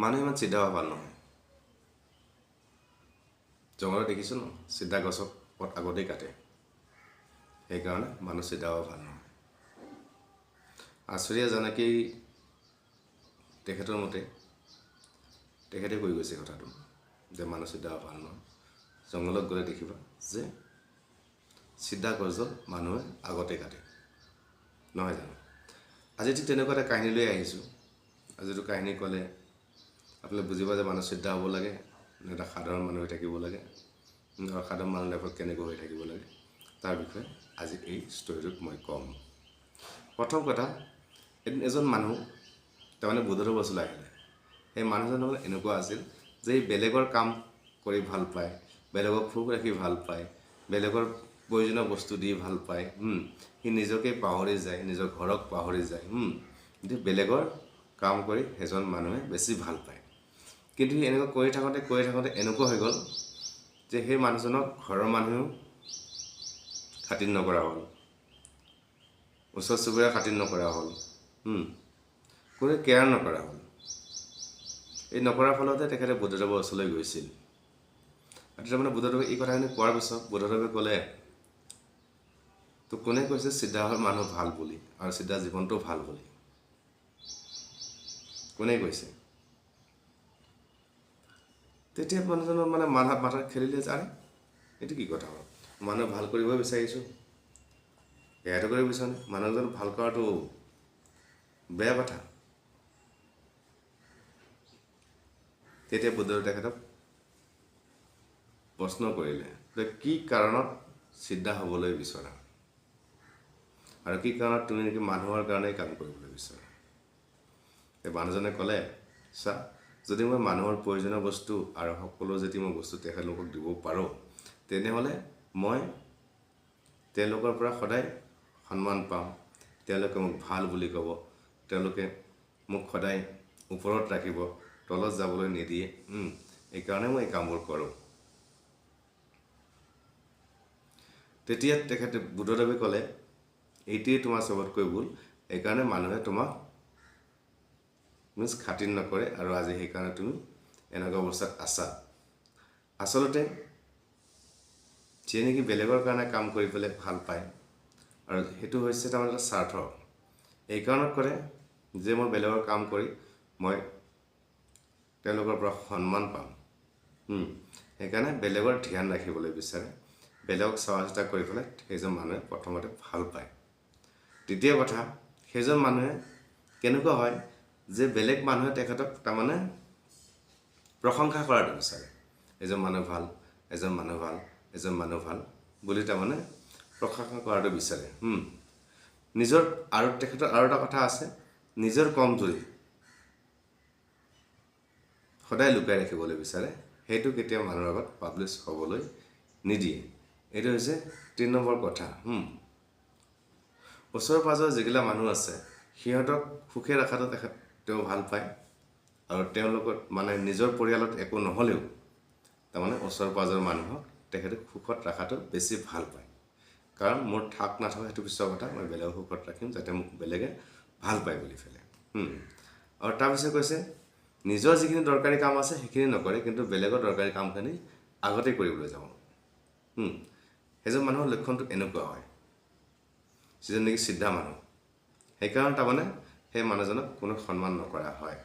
মানুহ ইমান চিধা হোৱা ভাল নহয়। জংঘলত দেখিছোঁ ন চিধা গছক পথ আগতেই কাটে। সেইকাৰণে মানুহ চিধা হোৱা ভাল নহয়। আচৰিয়া জানকী তেখেতৰ মতে তেখেতে কৈ গৈছে কথাটো যে মানুহ চিধা হোৱা ভাল নহয়। জংঘলত গ'লে দেখিবা যে চিধা গছডাল মানুহে আগতে কাটে। নহয় জানো? আজি ঠিক তেনেকুৱা এটা কাহিনী লৈ আহিছোঁ। আজিতো কাহিনী ক'লে আপোনালোকে বুজিব যে মানুহ চিধা হ'ব লাগে এটা সাধাৰণ মানুহ হৈ থাকিব লাগে আৰু সাধাৰণ মানুহ লাইফত কেনেকৈ হৈ থাকিব লাগে তাৰ বিষয়ে আজি এই ষ্টৰিটোত মই ক'ম প্ৰথম কথা এদিন এজন মানুহ তাৰমানে বুধৰ বছৰলৈ আহিলে সেই মানুহজন মানে এনেকুৱা আছিল যে বেলেগৰ কাম কৰি ভাল পায় বেলেগক সুখ ৰাখি ভাল পায় বেলেগৰ প্ৰয়োজনীয় বস্তু দি ভাল পায়। সি নিজকে পাহৰি যায় নিজৰ ঘৰক পাহৰি যায়। কিন্তু বেলেগৰ কাম কৰি সেইজন মানুহে বেছি ভাল পায় কিন্তু সি এনেকুৱা কৰি থাকোঁতে কৰি থাকোঁতে এনেকুৱা হৈ গ'ল যে সেই মানুহজনক ঘৰৰ মানুহেও খাতিৰ নকৰা হ'ল। ওচৰ চুবুৰীয়া খাতিৰ নকৰা হ'ল। কোনে কেয়াৰ নকৰা হ'ল? এই নকৰাৰ ফলতে তেখেতে বুদ্ধদেৱৰ ওচৰলৈ গৈছিল। আৰু তেতিয়া মানে বুদ্ধদেৱে এই কথাখিনি কোৱাৰ পিছত বুদ্ধদেৱে ক'লে তো কোনে কৈছে চিধা মানুহ ভাল বুলি আৰু চিধা জীৱনটো ভাল বুলি? কোনে কৈছে? তেতিয়া মানুহজনৰ মানে মাথা মাথাত খেলিলে আৰে এইটো কি কথা হ'ল মানুহ ভাল কৰিবই বিচাৰিছোঁ। এয়াতো কৰিব বিচাৰে মানুহজন ভাল কৰাটো বেয়া কথা। তেতিয়া বুদ্ধদেৱে তেখেতক প্ৰশ্ন কৰিলে যে কি কাৰণত চিধা হ'বলৈ বিচৰা? আৰু কি কাৰণত তুমি নেকি মানুহৰ কাৰণেই কাম কৰিবলৈ বিচৰা? মানুহজনে ক'লে চা যদি মই মানুহৰ প্ৰয়োজনীয় বস্তু আৰু সকলো যদি মই বস্তু তেখেতলোকক দিব পাৰোঁ তেনেহ'লে মই তেওঁলোকৰ পৰা সদায় সন্মান পাম। তেওঁলোকে মোক ভাল বুলি ক'ব। তেওঁলোকে মোক সদায় ওপৰত ৰাখিব তলত যাবলৈ নিদিয়ে। এইকাৰণে মই এই কামবোৰ কৰোঁ। তেতিয়া তেখেতে বুদ্ধদেৱে ক'লে এইটোৱেই তোমাৰ চবতকৈ ভুল। এইকাৰণে মানুহে তোমাক মিনছ খাতিৰ নকৰে আৰু আজি সেইকাৰণে তুমি এনেকুৱা অৱস্থাত আছা। আচলতে যিয়ে নেকি বেলেগৰ কাৰণে কাম কৰি পেলাই ভাল পায় আৰু সেইটো হৈছে তাৰমানে এটা স্বাৰ্থ। এই কাৰণত কৰে যে মই বেলেগৰ কাম কৰি মই তেওঁলোকৰ পৰা সন্মান পাম। সেইকাৰণে বেলেগৰ ধ্যান ৰাখিবলৈ বিচাৰে। বেলেগক চোৱা চিতা কৰি পেলাই সেইজন মানুহে প্ৰথমতে ভাল পায়। দ্বিতীয় কথা সেইজন মানুহে কেনেকুৱা হয় যে বেলেগ মানুহে তেখেতক তাৰমানে প্ৰশংসা কৰাটো বিচাৰে এজন মানুহ ভাল এজন মানুহ ভাল এজন মানুহ ভাল বুলি তাৰমানে প্ৰশংসা কৰাটো বিচাৰে। নিজৰ আৰু তেখেতৰ আৰু এটা কথা আছে নিজৰ কমজুৰি সদায় লুকাই ৰাখিবলৈ বিচাৰে সেইটো কেতিয়াও মানুহৰ আগত পাব্লিছ হ'বলৈ নিদিয়ে এইটো হৈছে তিনি নম্বৰ কথা। ওচৰে পাঁজৰে যিগিলা মানুহ আছে সিহঁতক সুখে ৰখাটো তেখেত তেওঁ ভাল পায়। আৰু তেওঁলোকত মানে নিজৰ পৰিয়ালত একো নহ'লেও তাৰমানে ওচৰ পাঁজৰৰ মানুহক তেখেতে সুখত ৰখাটো বেছি ভাল পায়। কাৰণ মোৰ থাক নাথাক সেইটো পিছৰ কথা মই বেলেগক সুখত ৰাখিম যাতে মোক বেলেগে ভাল পায় বুলি হুম। আৰু তাৰপিছত কৈছে নিজৰ যিখিনি দৰকাৰী কাম আছে সেইখিনি নকৰে কিন্তু বেলেগৰ দৰকাৰী কামখিনি আগতেই কৰিবলৈ হুম। সেইজন মানুহৰ লক্ষণটো এনেকুৱা হয়। যিজন নেকি চিধা মানুহ। সেইকাৰণে তাৰমানে সেই মানুহজনক কোনো সন্মান নকৰা হয়।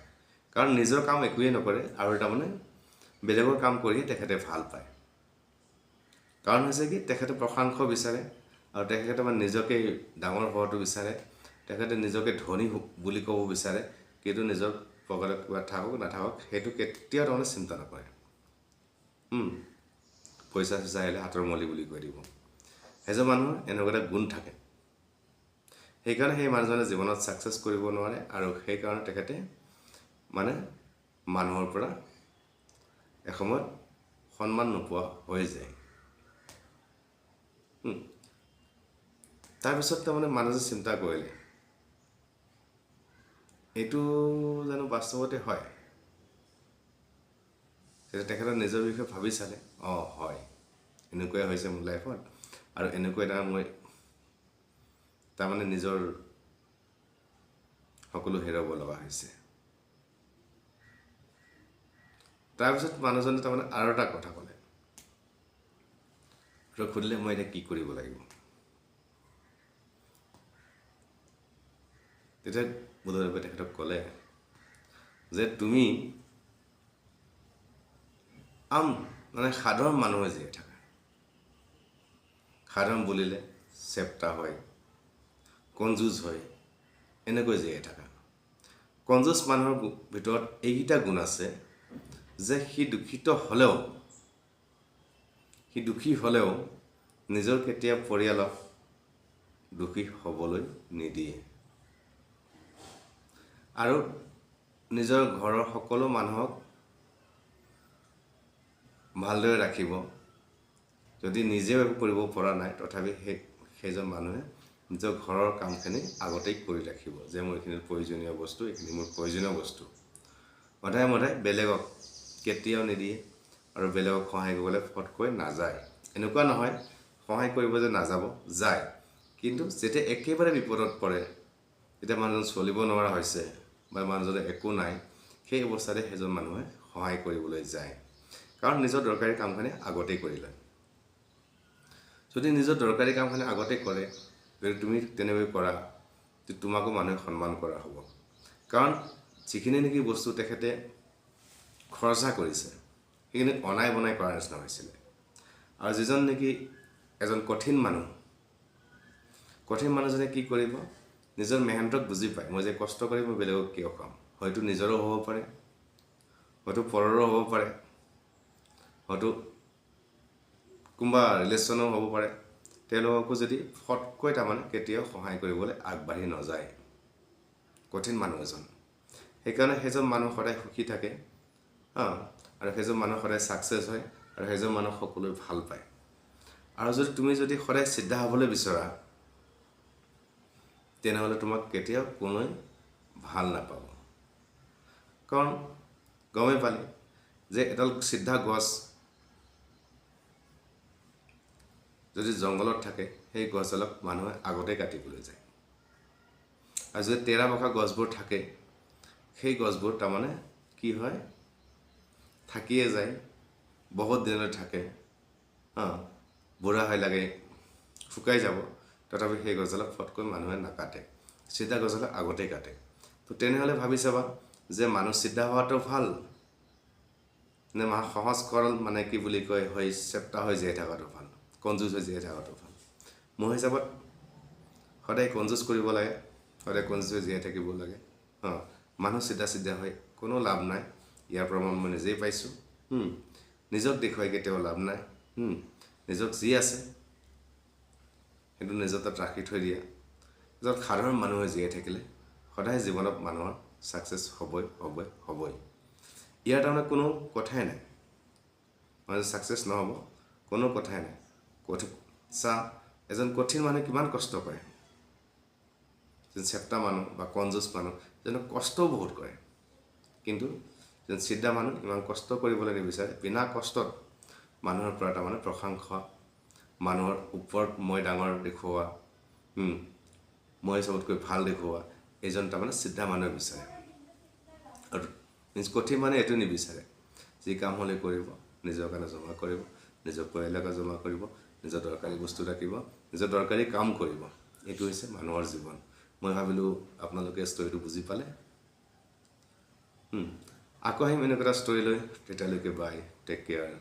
কাৰণ নিজৰ কাম একোৱেই নকৰে আৰু তাৰমানে বেলেগৰ কাম কৰিয়ে তেখেতে ভাল পায়। কাৰণ হৈছে কি তেখেতে প্ৰশংসা বিচাৰে আৰু তেখেতে মানে নিজকে ডাঙৰ হোৱাটো বিচাৰে। তেখেতে নিজকে ধনী বুলি ক'ব বিচাৰে কিন্তু নিজৰ পকেটত কিবা থাকক নাথাকক সেইটো কেতিয়াও তাৰমানে চিন্তা নকৰে। পইচা চইচা আহিলে হাতৰ মলি বুলি কৈ দিব। সেইজন মানুহৰ এনেকুৱা এটা গুণ থাকে। সেইকাৰণে সেই মানুহজনে জীৱনত ছাকচেছ কৰিব নোৱাৰে আৰু সেইকাৰণে তেখেতে মানে মানুহৰ পৰা এসময়ত সন্মান নোপোৱা হৈ যায়। তাৰপিছত তাৰমানে মানুহজন চিন্তা কৰিলে এইটো জানো বাস্তৱতে হয়? তেতিয়া তেখেতে নিজৰ বিষয়ে ভাবি চালে অঁ হয়। এনেকুৱাই হৈছে মোৰ লাইফত আৰু এনেকুৱা এটা মই তাৰমানে নিজৰ সকলো হেৰুৱাব লগা হৈছে। তাৰপিছত মানুহজনে তাৰমানে আৰু এটা কথা ক'লে। সুধিলে মই এতিয়া কি কৰিব লাগিব? তেতিয়া বুধদেৱে তেখেতক ক'লে যে তুমি আম মানে সাধাৰণ মানুহে জীয়াই থাকা। সাধাৰণ বুলিলে চেপ্টা হয়। কনজুজ হয়। এনেকৈ জীয়াই থাকা। কনজুজ মানুহৰ ভিতৰত এইকেইটা গুণ আছে যে সি দূষিত হ'লেও সি দুখী হ'লেও নিজৰ কেতিয়া পৰিয়ালক দুখী হ'বলৈ নিদিয়ে। আৰু নিজৰ ঘৰৰ সকলো মানুহক ভালদৰে ৰাখিব। যদি নিজেও একো কৰিব পৰা নাই তথাপি সেই সেইজন মানুহে নিজৰ ঘৰৰ কামখিনি আগতেই কৰি ৰাখিব যে মোৰ এইখিনি প্ৰয়োজনীয় বস্তু এইখিনি মোৰ প্ৰয়োজনীয় বস্তু। সদায় মদায় বেলেগক কেতিয়াও নিদিয়ে আৰু বেলেগক সহায় কৰিবলৈ ফটকৈ নাযায়। এনেকুৱা নহয় সহায় কৰিব যে নাযাব যায়। কিন্তু যেতিয়া একেবাৰে বিপদত পৰে যেতিয়া মানুহজন চলিব নোৱাৰা হৈছে বা মানুহজনৰ একো নাই সেই অৱস্থাতে সেইজন মানুহে সহায় কৰিবলৈ যায়। কাৰণ নিজৰ দৰকাৰী কামখিনি আগতেই কৰি লয় যদি নিজৰ দৰকাৰী কামখিনি আগতে কৰে যদি তুমি তেনেকৈ কৰা তোমাকো মানুহে সন্মান কৰা হ'ব। কাৰণ যিখিনি নেকি বস্তু তেখেতে খৰচা কৰিছে সেইখিনি অনাই বনাই কৰাৰ নিচিনা হৈছিলে। আৰু যিজন নেকি এজন কঠিন মানুহ কঠিন মানুহজনে কি কৰিব? নিজৰ মেহনতক বুজি পায়। মই যে কষ্ট কৰি মই বেলেগক কিয় কাম হয়তো নিজৰো হ'ব পাৰে হয়তো পৰৰো হ'ব পাৰে হয়তো কোনোবা ৰিলেশ্যনো হ'ব পাৰে। তেওঁলোককো যদি ফটকৈ তাৰমানে কেতিয়াও সহায় কৰিবলৈ আগবাঢ়ি নাযায় কঠিন মানুহ এজন। সেইকাৰণে সেইজন মানুহ সদায় সুখী থাকে হা আৰু সেইজন মানুহ সদায় ছাকচেছ হয় আৰু সেইজন মানুহ সকলোৱে ভাল পায়। আৰু যদি তুমি যদি সদায় চিধা হ'বলৈ বিচৰা তেনেহ'লে তোমাক কেতিয়াও কোনোৱে ভাল নাপাব। কাৰণ গমেই পালে যে এডাল চিধা গছ যদি জংঘলত থাকে সেই গছডালক মানুহে আগতে কাটিবলৈ যায়। আৰু যদি তেৰা বখা গছবোৰ থাকে সেই গছবোৰ তাৰমানে কি হয়? থাকিয়ে যায় বহুত দিনলৈ থাকে। হা বুঢ়া হৈ লাগে শুকাই যাব। তথাপি সেই গছডালক ফটকৈ মানুহে নাকাটে। চিধা গছডালক আগতেই কাটে। তো তেনেহ'লে ভাবি চাবা যে মানুহ চিধা হোৱাটো ভাল নে মা সহজ সৰল মানে কি বুলি কয় হৈ চেপ্টা হৈ জীয়াই থকাটো ভাল? কনজুজ হৈ জীয়াই থকাটো ভাল মোৰ হিচাপত সদায় কনজুজ কৰিব লাগে সদায় কনজুজ হৈ জীয়াই থাকিব লাগে। অঁ মানুহ চিধা চিধা হৈ কোনো লাভ নাই। ইয়াৰ প্ৰমাণ মই নিজেই পাইছোঁ। নিজক দেখুৱাই কেতিয়াও লাভ নাই। নিজক যি আছে সেইটো নিজৰ তাত ৰাখি থৈ দিয়া। এজন সাধাৰণ মানুহে জীয়াই থাকিলে সদায় জীৱনত মানুহৰ ছাকচেছ হ'বই হ'বই হ'বই। ইয়াৰ তাৰমানে কোনো কথাই নাই। মানুহ ছাকচেছ নহ'ব কোনো কথাই নাই। চা এজন কঠিন মানুহে কিমান কষ্ট কৰে? যেন চেপ্টা মানুহ বা কনজুচ মানুহ যেন কষ্টও বহুত কৰে। কিন্তু যেন চিধা মানুহ ইমান কষ্ট কৰিবলৈ নিবিচাৰে বিনা কষ্টত মানুহৰ পৰা তাৰমানে প্ৰশংসা মানুহৰ ওপৰত মই ডাঙৰ দেখুওৱা মই চবতকৈ ভাল দেখুওৱা এইজন তাৰমানে চিধা মানুহে বিচাৰে। আৰু নিজ কঠিন মানে এইটো নিবিচাৰে। যি কাম হ'লে কৰিব নিজৰ কাৰণে জমা কৰিব নিজৰ পৰিয়ালকে জমা কৰিব নিজৰ দৰকাৰী বস্তু ৰাখিব নিজৰ দৰকাৰী কাম কৰিব। এইটো হৈছে মানুহৰ জীৱন। মই ভাবিলোঁ আপোনালোকে ষ্টৰিটো বুজি পালে। আকৌ আহিম এনেকুৱা এটা ষ্টৰি লৈ। তেতিয়ালৈকে বাই টেক কেয়াৰ